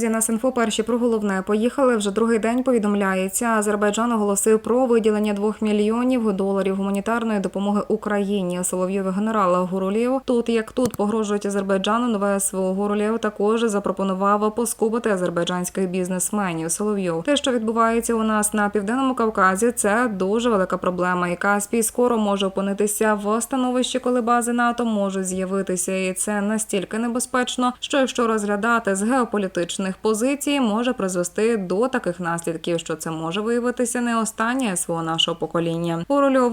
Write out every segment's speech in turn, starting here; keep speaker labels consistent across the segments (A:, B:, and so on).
A: Друзі, на Синфо перші про головне поїхали. Вже другий день повідомляється. Азербайджан оголосив про виділення 2 мільйонів доларів гуманітарної допомоги Україні. Соловйові генерала Гурулєв тут як тут погрожують Азербайджану. Нове СВО Гурулєв також запропонував поскупити азербайджанських бізнесменів. Соловйов те, що відбувається у нас на південному Кавказі, це дуже велика проблема. І Каспій скоро може опинитися в становищі, коли бази НАТО можуть з'явитися, і це настільки небезпечно, що якщо розглядати з геополітичних позицій, може призвести до таких наслідків, що це може виявитися не останнє свого нашого покоління.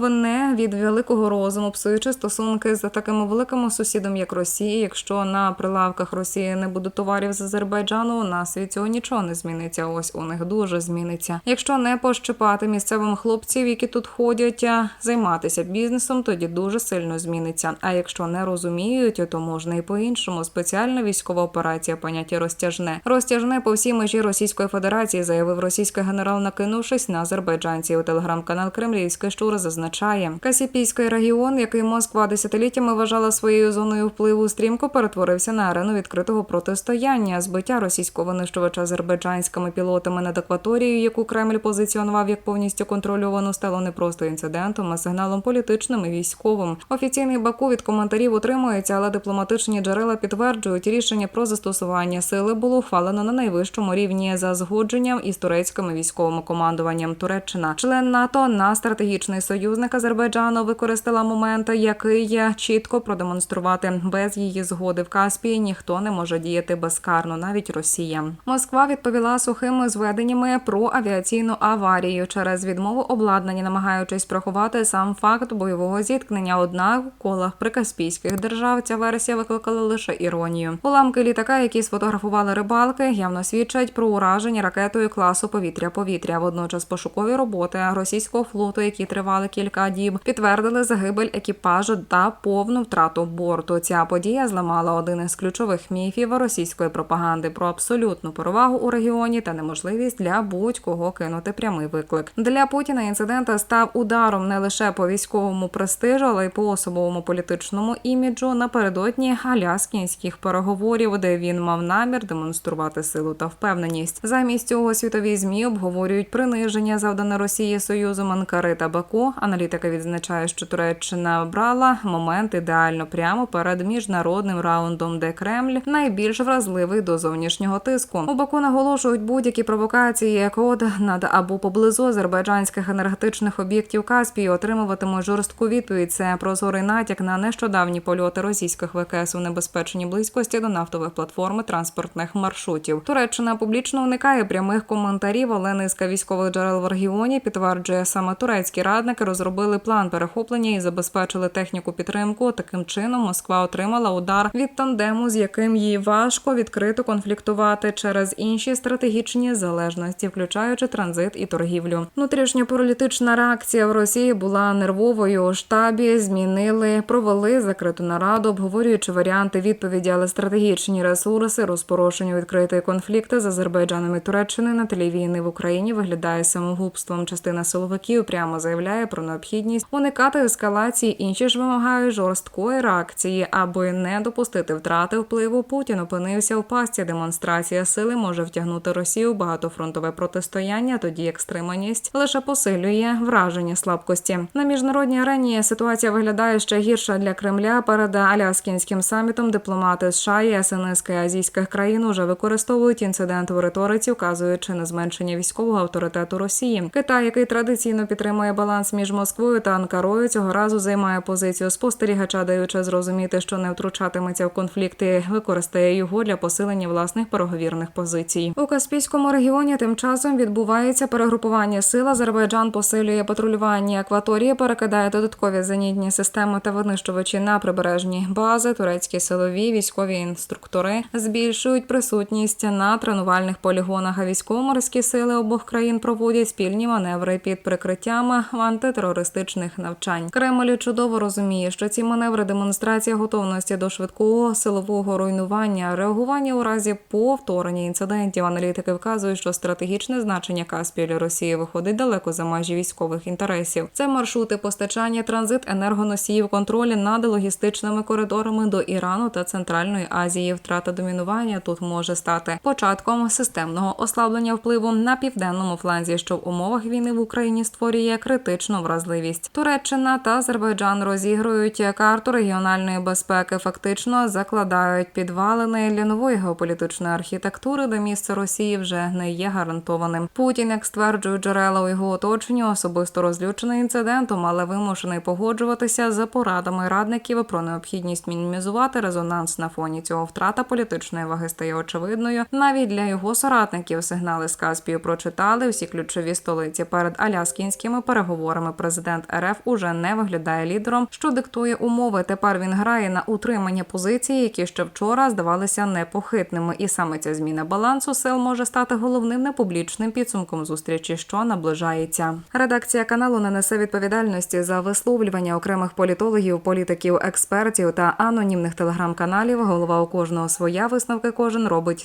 A: Не від великого розуму, псуючи стосунки з такими великими сусідом, як Росія. Якщо на прилавках Росії не буде товарів з Азербайджану, у нас від цього нічого не зміниться. Ось у них дуже зміниться. Якщо не пощипати місцевим хлопців, які тут ходять, займатися бізнесом, тоді дуже сильно зміниться. А якщо не розуміють, то можна і по-іншому. Спеціальна військова операція поняття розтяжне. Розтяжне по всій межі Російської Федерації, заявив російський генерал, накинувшись на азербайджанців. Телеграм-канал Кремлівський штур зазначає, Касіпійський регіон, який Москва десятиліттями вважала своєю зоною впливу, стрімко перетворився на арену відкритого протистояння. Збиття російського винищувача азербайджанськими пілотами над акваторією, яку Кремль позиціонував як повністю контрольовану, стало не просто інцидентом, а сигналом політичним і військовим. Офіційний Баку від коментарів утримується, але дипломатичні джерела підтверджують, рішення про застосування сили було ухвалено на найвищому рівні за згодженням із турецьким військовим командуванням. Туреччина, член НАТО на стратегічний союзник Азербайджану, використала момент, який чітко продемонструвати без її згоди в Каспії. Ніхто не може діяти безкарно, навіть Росія. Москва відповіла сухими зведеннями про авіаційну аварію через відмову обладнання, намагаючись приховати сам факт бойового зіткнення. Однак у колах прикаспійських держав ця версія викликала лише іронію. Уламки літака, які сфотографували рибалки, явно свідчать про ураження ракетою класу повітря-повітря. Водночас пошукові роботи російського флоту, які тривали кілька діб, підтвердили загибель екіпажу та повну втрату борту. Ця подія зламала один із ключових міфів російської пропаганди про абсолютну перевагу у регіоні та неможливість для будь-кого кинути прямий виклик. Для Путіна інцидент став ударом не лише по військовому престижу, але й по особовому політичному іміджу напередодні аляскінських переговорів, де він мав намір демонструвати силу та впевненість. Замість цього світові змі обговорюють приниження завдане Росії союзом Анкари та Баку. Аналітика відзначає, що Туреччина брала момент ідеально прямо перед міжнародним раундом, де Кремль найбільш вразливий до зовнішнього тиску. У Баку наголошують будь-які провокації, як от над або поблизу азербайджанських енергетичних об'єктів Каспії отримуватимуть жорстку відповідь. Це прозорий натяк на нещодавні польоти російських ВКС у небезпечній близькості до нафтових платформ і транспортних маршрутів. Туреччина публічно уникає прямих коментарів, але низка військових джерел в регіоні підтверджує саме турецькі радники розробили план перехоплення і забезпечили техніку підтримку. Таким чином Москва отримала удар від тандему, з яким їй важко відкрито конфліктувати через інші стратегічні залежності, включаючи транзит і торгівлю. Внутрішньополітична реакція в Росії була нервовою. У штабі змінили, провели закриту нараду, обговорюючи варіанти відповіді, але стратегічні ресурси розпорошення відкритої конфлікти з Азербайджаном і Туреччиною на тлі війни в Україні виглядає самогубством. Частина силовиків прямо заявляє про необхідність уникати ескалації. Інші ж вимагають жорсткої реакції, аби не допустити втрати впливу. Путін опинився в пастці. Демонстрація сили може втягнути Росію в багатофронтове протистояння, тоді як стриманість лише посилює враження слабкості. На міжнародній арені ситуація виглядає ще гірша для Кремля. Перед Аляскінським самітом дипломати США і СНС азійських країн уже використовують інцидент в риториці, вказуючи на зменшення військового авторитету Росії. Китай, який традиційно підтримує баланс між Москвою та Анкарою, цього разу займає позицію спостерігача, даючи зрозуміти, що не втручатиметься в конфлікти, використає його для посилення власних переговірних позицій. У Каспійському регіоні тим часом відбувається перегрупування сил. Азербайджан посилює патрулювання акваторії, перекидає додаткові зенітні системи та винищувачі на прибережні бази. Турецькі силові військові інструктори збільшують присутність на тренувальних полігонах. А військово-морські сили обох країн проводять спільні маневри під прикриттям антитерористичних навчань. Кремль чудово розуміє, що ці маневри демонстрація готовності до швидкого силового руйнування, реагування у разі повторення інцидентів. Аналітики вказують, що стратегічне значення Каспію для Росії виходить далеко за межі військових інтересів. Це маршрути постачання, транзит енергоносіїв, контролі над логістичними коридорами до Ірану та Центральної Азії. Втрата домінування тут може стати вважати початком системного ослаблення впливу на південному фланзі, що в умовах війни в Україні створює критичну вразливість. Туреччина та Азербайджан розігрують карту регіональної безпеки, фактично закладають підвалини для нової геополітичної архітектури, де місце Росії вже не є гарантованим. Путін, як стверджують джерела у його оточенні, особисто розлючений інцидентом, але вимушений погоджуватися за порадами радників про необхідність мінімізувати резонанс на фоні цього. Втрата політичної ваги стає очевидною. Навіть для його соратників сигнали з Каспію прочитали всі ключові столиці. Перед аляскінськими переговорами президент РФ уже не виглядає лідером, що диктує умови. Тепер він грає на утримання позиції, які ще вчора здавалися непохитними. І саме ця зміна балансу сил може стати головним непублічним підсумком зустрічі, що наближається. Редакція каналу не несе відповідальності за висловлювання окремих політологів, політиків, експертів та анонімних телеграм-каналів. Голова у кожного своя висновки кожен робить